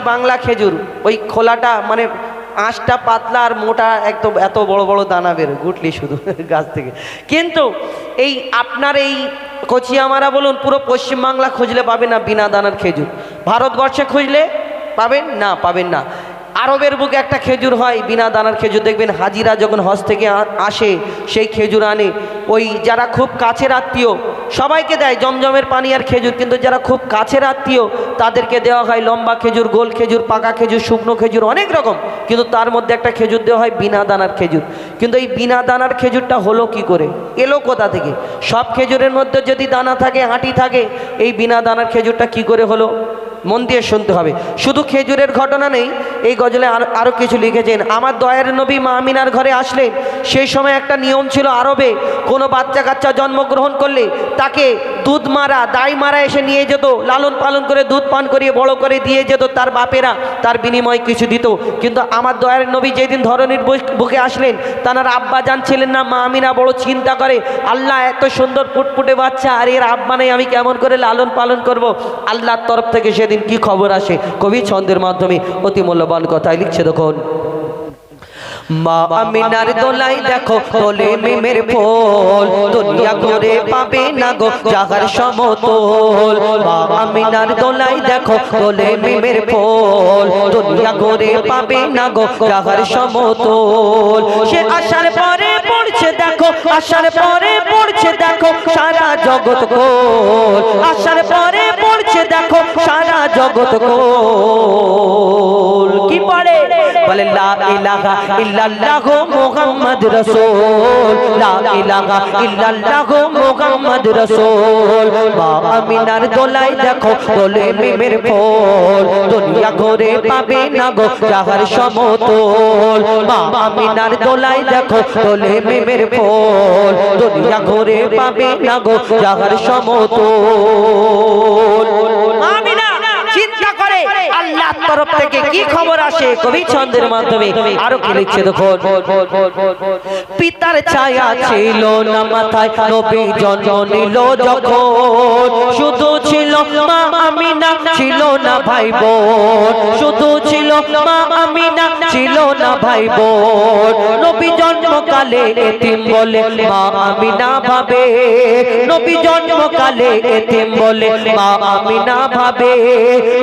বাংলা খেজুর, ওই খোলাটা মানে আঁশটা পাতলা আর মোটা একদম এত বড় বড় দানা বের গুটলি শুধু গাছ থেকে। কিন্তু এই আপনার এই কচিয়ামারা বলুন, পুরো পশ্চিমবাংলা খুঁজলে পাবেন না বিনা দানার খেজুর। ভারতবর্ষে খুঁজলে পাবেন না পাবেন না। আরবের বুকে একটা খেজুর হয়, বিনা দানার খেজুর। দেখবেন হাজিরা যখন হজ থেকে আসে, সেই খেজুর আনে। ওই যারা খুব কাছের আত্মীয়, সবাইকে দেয় জমজমের পানি আর খেজুর। কিন্তু যারা খুব কাছের আত্মীয়, তাদেরকে দেওয়া হয় লম্বা খেজুর, গোল খেজুর, পাকা খেজুর, শুকনো খেজুর, অনেক রকম। কিন্তু তার মধ্যে একটা খেজুর দেওয়া হয় বিনা দানার খেজুর। কিন্তু এই বিনা দানার খেজুরটা হলো কি করে? এলো কোথা থেকে? সব খেজুরের মধ্যে যদি দানা থাকে, হাঁটি থাকে, এই বিনা দানার খেজুরটা কি করে হলো? মন দিয়ে শুনতে হবে। শুধু খেজুরের ঘটনা নেই, এই গজলে আরও আরও কিছু লিখেছেন। আমার দয়ের নবী মা আমিনার ঘরে আসলেন। সেই সময় একটা নিয়ম ছিল আরবে, কোনো বাচ্চা কাচ্চা জন্মগ্রহণ করলে তাকে দুধ মারা, দাই মারা এসে নিয়ে যেত, লালন পালন করে দুধ পান করিয়ে, বড় করে দিয়ে যেত তার বাপেরা, তার বিনিময় কিছু দিত। কিন্তু আমার দয়ার নবী যেদিন ধরনের বুকে আসলেন তার আব্বা জান ছিলেন না, মা আমিনা বড় চিন্তা করে, আল্লাহ এত সুন্দর ফুটফুটে বাচ্চা, আর এর আব্বা নেই, আমি কেমন করে লালন পালন করব? আল্লাহর তরফ থেকে সেদিন কি খবর আসে? কবি ছন্দের মাধ্যমে অতি মূল্যবান কথাই লিখছে দেখুন। মা আমিনার দোলাই দেখো তোলে মিমের ফোল। দুনিয়া করে পাবে না গো জাগার সমতল। মা আমিনার দোলাই দেখো তোলে মিমের ফোল। দুনিয়া করে পাবে না গো জাগার সমতল। সে আসার পরে পড়ছে দেখো আসার পরে পড়ছে দেখো, সারা জগৎ কোল। আসার পরে পড়ছে দেখো, সারা জগৎ কোল। পড়ে বলে, লা ইলাহা ইল্লাল্লাহ মুহাম্মদ রাসূল। লা ইলাহা ইল্লাল্লাহ মুহাম্মদ রাসূল। মা আমিনার দোলাই দেখো, দোলে মিমের ফল দুনিয়া ঘরে পাবে না গো যাহার সমতল। মা আমিনার দোলাই দেখো, দোলে মিমের ফল দুনিয়া ঘরে পাবে না গো যাহার সমতল। আমিনা করে আল্লাহ তরফ থেকে কি খবর আসে কবি ছন্দের মাধ্যমে? আরও কি লিখছে দেখো পিতার ছায়া ছিল না মাথায়, নবী জন্ম নিল যখন। শুধু ছিল মা আমিনা, ছিল না ভাই বোন শুধু ছিল মা আমিনা, ছিল না ভাই বোন নবী জন্মকালে এতিম বলে মা আমিনা ভাবে। নবী জন্মকালে এতিম বলে মা আমিনা ভাবে।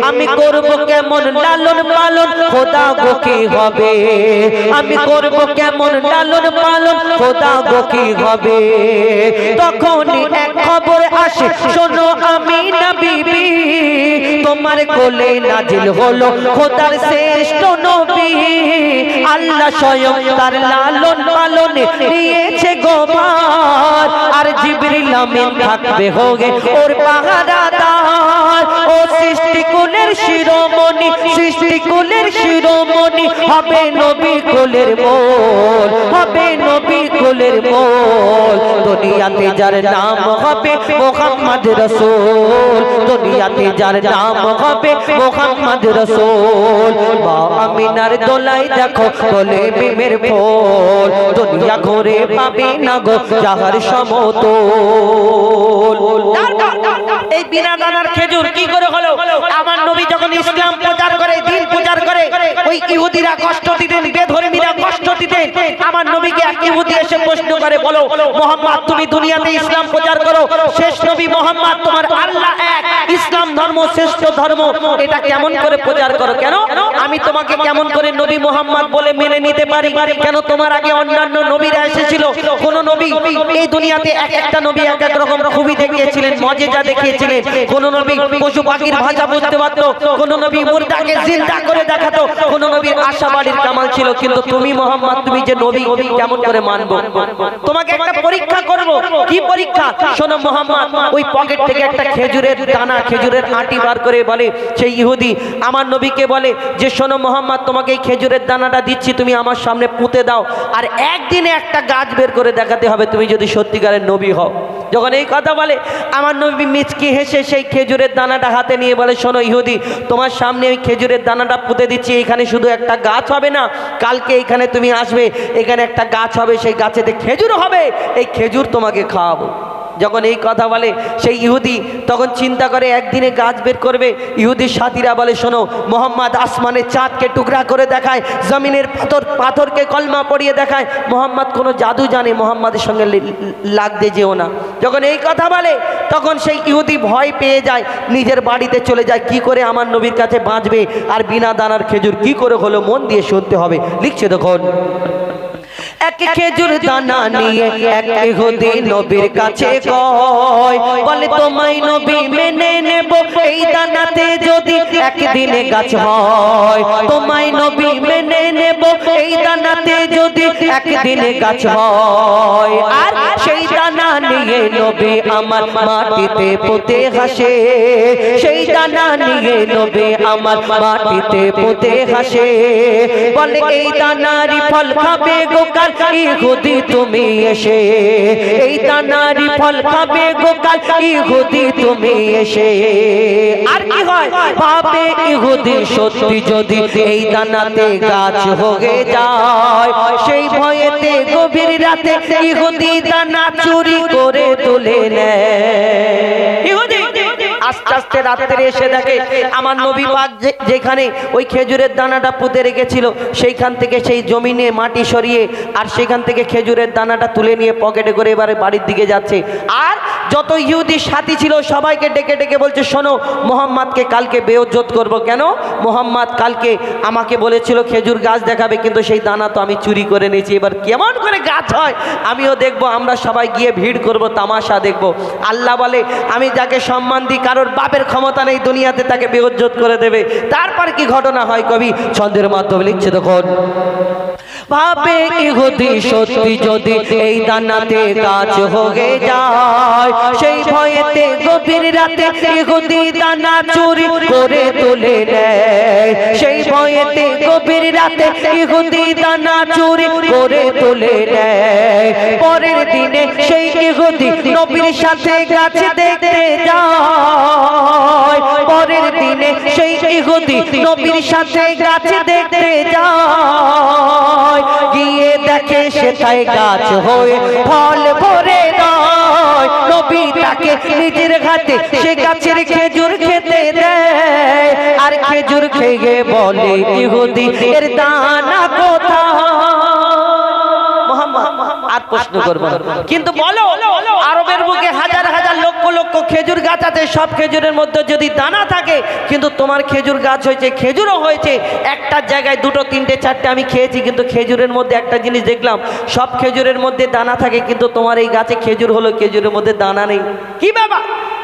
আমি করব কেমন লালন পালন? খোদা গো, কি হবে? আমি করব কেমন লালন পালন? খোদা গো, কি হবে? তখনই এক খবর আসে, শোনো আমি না বিবি, তোমার কোলে নাজিল হলো খোদার শ্রেষ্ঠ নবী। আল্লাহ স্বয়ং তার লালন পালনে নিয়েছে গোবার আর জিবরিল আমিন থাকবে হোগে ওর পাহারাদার। ও সৃষ্টিকুলের শিরোমণি সৃষ্টি কোলের শিরোমণি হবে নবী কুলের মোল হবে কুলের মোল দুনিয়াতে যার নাম হবে মোহাম্মদ রসুল। দুনিয়াতে যার নাম হবে মোহাম্মদ রসুল। আমিনার দোলাই দেখো দোলে মিমের ফোল। দুনিয়া ঘুরে পাবে না গো যাহার সমতল। এই বিনা দানার খেজুর কি করে হলো? আমার নবী যখন ইসলাম প্রচার করে দিন প্রচার করে ওই ইহুদিরা কষ্ট দিতেন বেধর্মীরা কষ্ট দিতেন। আমার নবীকে এক ইহুদি এসে প্রশ্ন করে, বলো, মোহাম্মদ, তুমি দুনিয়াতে ইসলাম প্রচার করো। শেষ নবী মোহাম্মদ, তোমার আল্লাহ এক। ইসলাম ধর্ম, শ্রেষ্ঠ ধর্ম। এটা কেমন করে প্রচার করো? কেন? আমি তোমাকে কেমন করে নবী মোহাম্মদ বলে মেনে নিতে পারি? কেন তোমার আগে অন্যান্য নবীরা এসেছিল? কোন নবী এই দুনিয়াতে এক একটা নবী এক এক রকম খুবই দেখিয়েছিলেন, মজেজা দেখিয়েছিলেন। কোন নবী পশু পাখির ভাষা বুঝতে পারতো, কোন নবী মুর্দাকে জিন্দা করে দেখাতো, কোন নবীর আশাবাড়ির কামাল ছিল। কিন্তু তুমি মোহাম্মদ, তুমি যে নবী, কেমন করে মানবো? তোমাকে একটা পরীক্ষা করব। কি পরীক্ষা? শোনো মোহাম্মদ, ওই পকেট থেকে একটা খেজুরের দানা, খেজুরের আটি বার করে বলে, সেই ইহুদি আমার নবীকে বলে যে শোনো মোহাম্মদ, তোমাকে এই খেজুরের দানাটা দিচ্ছি, তুমি আমার সামনে পুঁতে দাও, আর একদিনে একটা গাছ বের করে দেখাতে হবে, তুমি যদি সত্যিকারের নবী হও। যখন এই কথা বলে, আমার নবী মিচকি হেসে সেই খেজুরের দানাটা হাতে নিয়ে বলে, শোনো ইহুদি, তোমার সামনে ওই খেজুরের দানাটা পুঁতে দিচ্ছি, এখানে শুধু একটা গাছ হবে না, কালকে এখানে তুমি আসবে, এখানে একটা গাছ হবে, সেই গাছেতে খেজুর হবে, এই খেজুর তোমাকে খাওয়াবো। যখন এই কথা বলে, সেই ইহুদি তখন চিন্তা করে, একদিনে গাছ বের করবে। ইহুদির সাথীরা বলে, শোনো, মোহাম্মদ আসমানের চাঁদকে টুকরা করে দেখায়, জমিনের পাথর, পাথরকে কলমা পড়িয়ে দেখায়। মোহাম্মদ কোনো জাদু জানে, মোহাম্মদের সঙ্গে লাগতে যেও না। যখন এই কথা বলে, তখন সেই ইহুদি ভয় পেয়ে যায়, নিজের বাড়িতে চলে যায়, কি করে আমার নবীর কাছে বাঁচবে? আর বিনা দানার খেজুর কি করে হলো? মন দিয়ে শুনতে হবে। লিখছে দেখুন এক খেজুর দানা নিয়ে এক ইহুদি নবীর কাছে কয়। বলে তোমায় নবী মেনে নেব। এই দানাতে যদি একদিনে গাছ হয়। তোমায় নবী মেনে নেব, এই দানাতে যদি একদিনে গাছ হয়। আর সেই দানা নিয়ে নবী আমার মাটিতে পুঁতে হাসে। সেই দানা নিয়ে নবী আমার মাটিতে পুঁতে হাসে। বলে, এই দানারি ফল খাবে গোকাল ইহুদি তুমি এসে। এই দানারি ফল খাবে গোকাল ইহুদি তুমি এসে। আর কি হয়? পাবে ইহুদি সত্যি যদি এই দানাতে গাছ হয়ে যায়, সেই ভয়েতে গভীর রাতে ইহুদি দানা চুরি করে তুলে নেয়। ইহুদি আস্তে আস্তে রাত্রে এসে দেখে আমার নবী পাক যেখানে ওই খেজুরের দানাটা পুঁতে রেখেছিল, সেইখান থেকে সেই জমিনে মাটি সরিয়ে আর সেখান থেকে খেজুরের দানাটা তুলে নিয়ে পকেটে করে এবারে বাড়ির দিকে যাচ্ছে। আর যত ইহুদির সাথী ছিল, সবাইকে ডেকে ডেকে বলছে, শোনো, মোহাম্মদকে কালকে বেয়জ্জত করব। কেন? মোহাম্মদ কালকে আমাকে বলেছিল, খেজুর গাছ দেখাবে, কিন্তু সেই দানা তো আমি চুরি করে নিয়েছি। এবার কেমন করে গাছ হয়? আমিও দেখব, আমরা সবাই গিয়ে ভিড় করব, তামাশা দেখব। আল্লাহ বলে, আমি যাকে সম্মান দিই কারোর বাপের ক্ষমতা নেই, দুনিয়াতে তাকে বেহজ্জত করে দেবে। তারপর কি ঘটনা হয় কবি? ছন্দের মাধ্যমে লিখছে তখন ভাবে ইহুদি সত্যি যদি এই দানাতে গাছ হয়ে যায়, সেই ভয়েতে গভীর রাতে ইহুদি দানা চুরি করে তুলে নেয়। সেই ভয়েতে গভীর রাতে ইহুদি দানা চুরি করে তুলে নেয়। পরের দিনে সেই ইহুদি নবীর সাথে গাছ দেখতে যায়। নবীর সাথে গাছ দেখতে যায়। গিয়ে দেখে সেটাই গাছ হয়ে ফল ভরে নয় নবী তাকে নিজের সে গাছের খেজুর খেতে দেয়। আর খেজুর খেয়ে বলে, ইহুদি, এর দানা কোথায়? প্রশ্ন করব কিন্তু বলো আরবের বুকে হাজার হাজার লক্ষ লক্ষ খেজুর গাছ আছে সব খেজুরের মধ্যে যদি দানা থাকে কিন্তু তোমার খেজুর গাছ হয়েছে খেজুরও হয়েছে। একটা জায়গায় দুটো তিনটে চারটে আমি খেয়েছি কিন্তু খেজুরের মধ্যে একটা জিনিস দেখলাম সব খেজুরের মধ্যে দানা থাকে কিন্তু তোমার এই গাছে খেজুর হলো খেজুরের মধ্যে দানা নেই। কি বাবা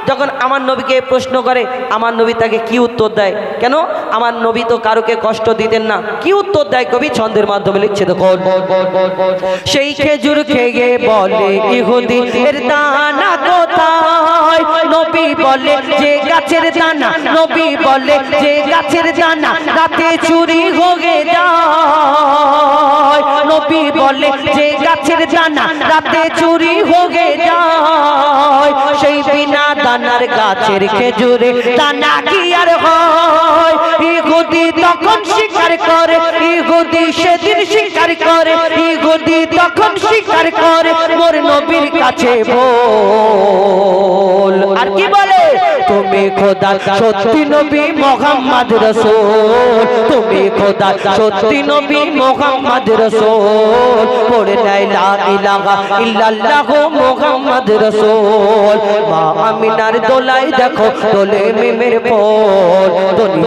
যখন আমার নবীকে প্রশ্ন করে, আমার নবী তাকে কি উত্তর দেয়? কেন? আমার নবী তো কারোকে কষ্ট দিতেন না। কি উত্তর দেয় কবি? ছন্দের মাধ্যমে লিখছে তো সেই খেজুর খেয়ে বলে, ইহুদি, এর দানা কোথায়? নবী বলে, যে গাছের দানা। নবী বলে, যে গাছের দানা রাতে চুরি হয়ে যায়। নবী বলে, যে গাছের দানা রাতে চুরি হয়ে গাছের খেজুরে তা কি আর হয়? ইহুদি তখন স্বীকার করে, ইহুদি সেদিন স্বীকার করে, ইহুদি তখন স্বীকার করে, মোর নবীর কাছে বল। আর কি বলে? তুমি খোদা, সত্যি নবী মোহাম্মদ রসুল। তুমি খোদা, সত্যি নবী মোহাম্মদ রসুল। পড়ে নাই লা ইলাহা ইল্লাল্লাহু মোহাম্মদ রসুল। মা আমিনার দোলাই দেখো, দোলে মেমের ফল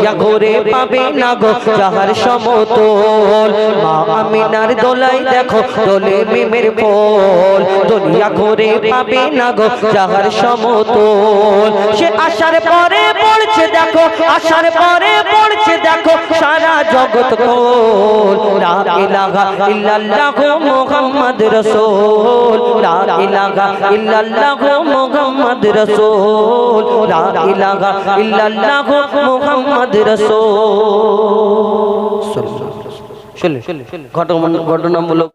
দুনিয়া ঘুরে পাবে না গো যাহার সমতল। মা আমিনার দোলাই দেখো দোলে মেমের ফল। দুনিয়া ঘুরে পাবে না গো যাহার সমতল। সে আসার পরে পড়ছে দেখো আসার পরে পড়ছে দেখো সারা জগৎ কোল লা ইলাহা ইল্লাল্লাহ মুহাম্মদ রাসূল। লা ইলাহা ইল্লাল্লাহ মুহাম্মদ রাসূল। লা ইলাহা ইল্লাল্লাহ মুহাম্মদ ঘটনা ঘটনামূলক